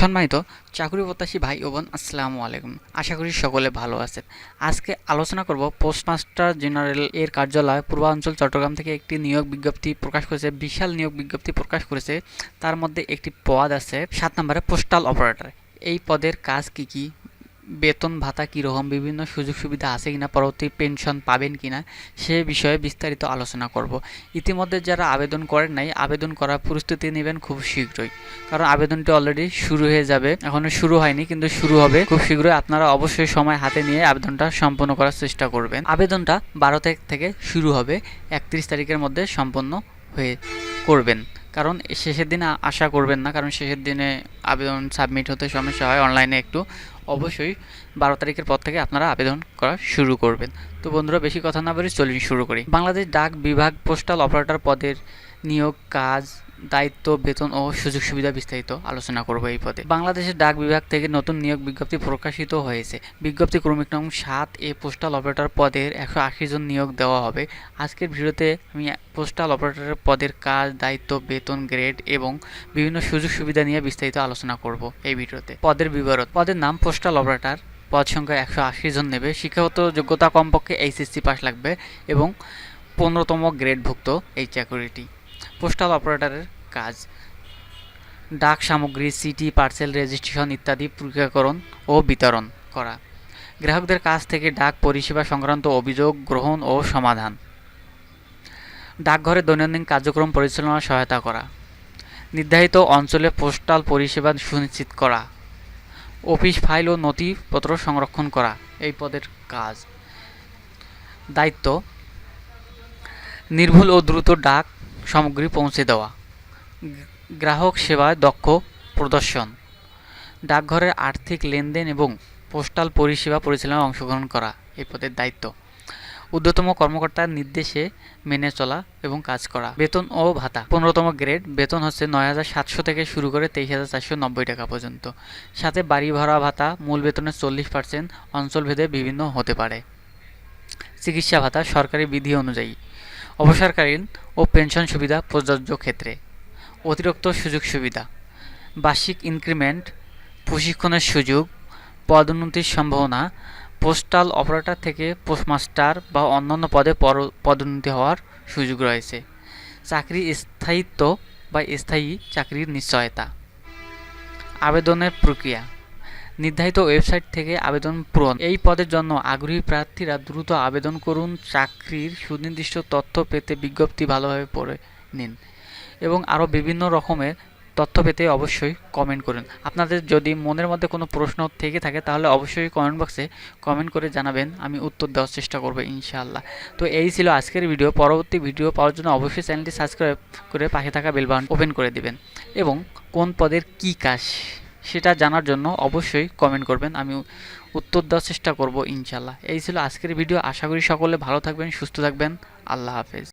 সম্মানিত চাকরি প্রত্যাশী ভাই ও বোন, আসসালামু আলাইকুম। আশা করি সকলে ভালো আছেন। আজকে আলোচনা করব পোস্টমাস্টার জেনারেল এর কার্যালয়, পূর্বাঞ্চল, চট্টগ্রাম থেকে একটি নিয়োগ বিজ্ঞপ্তি প্রকাশ করেছে, বিশাল নিয়োগ বিজ্ঞপ্তি প্রকাশ করেছে। তার মধ্যে একটি পদ আছে সাত নম্বরে পোস্টাল অপারেটর। এই পদের কাজ কি কি? বেতন, ভাতা কীরকম, বিভিন্ন সুযোগ সুবিধা আছে কিনা, পরবর্তী পেনশন পাবেন কিনা, সে বিষয়ে বিস্তারিত আলোচনা করব। ইতিমধ্যে যারা আবেদন করেন নাই, আবেদন করার প্রস্তুতি নেবেন খুব শীঘ্রই। কারণ আবেদনটি অলরেডি শুরু হয়ে যাবে। এখনও শুরু হয়নি, কিন্তু শুরু হবে। খুব শীঘ্রই আপনারা অবশ্যই সময় হাতে নিয়ে আবেদনটা সম্পন্ন করার চেষ্টা করবেন। আবেদনটা বারো তারিখ থেকে শুরু হবে, একত্রিশ তারিখের মধ্যে সম্পন্ন হয়ে করবেন। কারণ শেষের দিনে আশা করবেন না, কারণ শেষের দিনে আবেদন সাবমিট হতে সমস্যা হয় অনলাইনে একটু। অবশ্যই বারো তারিখের পর থেকে আপনারা আবেদন করা শুরু করবেন। তো বন্ধুরা, বেশি কথা না বলে চলুন শুরু করি। বাংলাদেশ ডাক বিভাগ পোস্টাল অপারেটর পদের নিয়োগ, কাজ, দায়িত্ব, বেতন ও সুযোগ সুবিধা বিস্তারিত আলোচনা করব এই পদে। বাংলাদেশের ডাক বিভাগ থেকে নতুন নিয়োগ বিজ্ঞপ্তি প্রকাশিত হয়েছে। বিজ্ঞপ্তি ক্রমিক নং সাত এ পোস্টাল অপারেটর পদের একশো আশি জন নিয়োগ দেওয়া হবে। আজকের ভিডিওতে আমি পোস্টাল অপারেটরের পদের কাজ, দায়িত্ব, বেতন, গ্রেড এবং বিভিন্ন সুযোগ সুবিধা নিয়ে বিস্তারিত আলোচনা করব এই ভিডিওতে। পদের বিবরণ। পদের নাম পোস্টাল অপারেটর। পদ সংখ্যা একশো আশি জন নেবে। শিক্ষাগত যোগ্যতা কমপক্ষে এইচএসসি পাস লাগবে এবং পনেরোতম গ্রেডভুক্ত এই চাকরিটি। পোস্টাল অপারেটরের কাজ। ডাক সামগ্রী সিটি পার্সেল রেজিস্ট্রেশন ইত্যাদি প্রক্রিয়াকরণ ও বিতরণ করা। গ্রাহকদের কাছ থেকে ডাক পরিষেবা সংক্রান্ত অভিযোগ গ্রহণ ও সমাধান। ডাকঘরে দৈনন্দিন কার্যক্রম পরিচালনা সহায়তা করা। নির্ধারিত অঞ্চলে পোস্টাল পরিষেবা সুনিশ্চিত করা। অফিস ফাইল ও নথিপত্র সংরক্ষণ করা, এই পদের কাজ। দায়িত্ব। নির্ভুল ও দ্রুত ডাক সামগ্রী পৌঁছে দেওয়া। গ্রাহক সেবায় দক্ষ, প্রদর্শন। ডাকঘরের আর্থিক লেনদেন এবং পোস্টাল পরিষেবা পরিচালনায় অংশগ্রহণ করা, এই পদের দায়িত্ব। ঊর্ধ্বতম কর্মকর্তার নির্দেশে মেনে চলা এবং কাজ করা। বেতন ও ভাতা। পনেরোতম গ্রেড। বেতন হচ্ছে নয় হাজার সাতশো থেকে শুরু করে তেইশ হাজার চারশো নব্বই টাকা পর্যন্ত। সাথে বাড়ি ভাড়া ভাতা। মূল বেতনের চল্লিশ পার্সেন্ট। অঞ্চলভেদে বিভিন্ন হতে পারে। চিকিৎসা ভাতা সরকারি বিধি অনুযায়ী। অবসরকালীন ও পেনশন সুবিধা প্রযোজ্য ক্ষেত্রে। অতিরিক্ত সুযোগ সুবিধা। বার্ষিক ইনক্রিমেন্ট, প্রশিক্ষণের সুযোগ, পদোন্নতির সম্ভাবনা, পোস্টাল অপারেটর থেকে পোস্টমাস্টার বা অন্যান্য পদে পদোন্নতি হওয়ার সুযোগ রয়েছে। চাকরি স্থায়িত্ব বা স্থায়ী চাকরির নিশ্চয়তা। আবেদনের প্রক্রিয়া। নির্ধারিত ওয়েবসাইট থেকে আবেদন পূরণ। এই পদের জন্য আগ্রহী প্রার্থীরা দ্রুত আবেদন করুন, চাকরির সুনির্দিষ্ট তথ্য পেতে বিজ্ঞপ্তি ভালোভাবে পড়ে নিন এবং আরও বিভিন্ন রকমের তথ্য পেতে অবশ্যই কমেন্ট করুন। আপনাদের যদি মনের মধ্যে কোনো প্রশ্ন থেকে থাকে, তাহলে অবশ্যই কমেন্ট বক্সে কমেন্ট করে জানাবেন, আমি উত্তর দেওয়ার চেষ্টা করব ইনশাআল্লাহ। তো এই ছিল আজকের ভিডিও। পরবর্তী ভিডিও পাওয়ার জন্য অবশ্যই চ্যানেলটি সাবস্ক্রাইব করে পাশে থাকা বেলবান ওপেন করে দিবেন এবং কোন পদের কী কাজ সেটা জানার জন্য অবশ্যই কমেন্ট করবেন, আমি উত্তর দেওয়ার চেষ্টা করব ইনশাল্লাহ এই ছিল আজকের ভিডিও আশা করি সকলে ভালো থাকবেন, সুস্থ থাকবেন, আল্লাহ হাফেজ।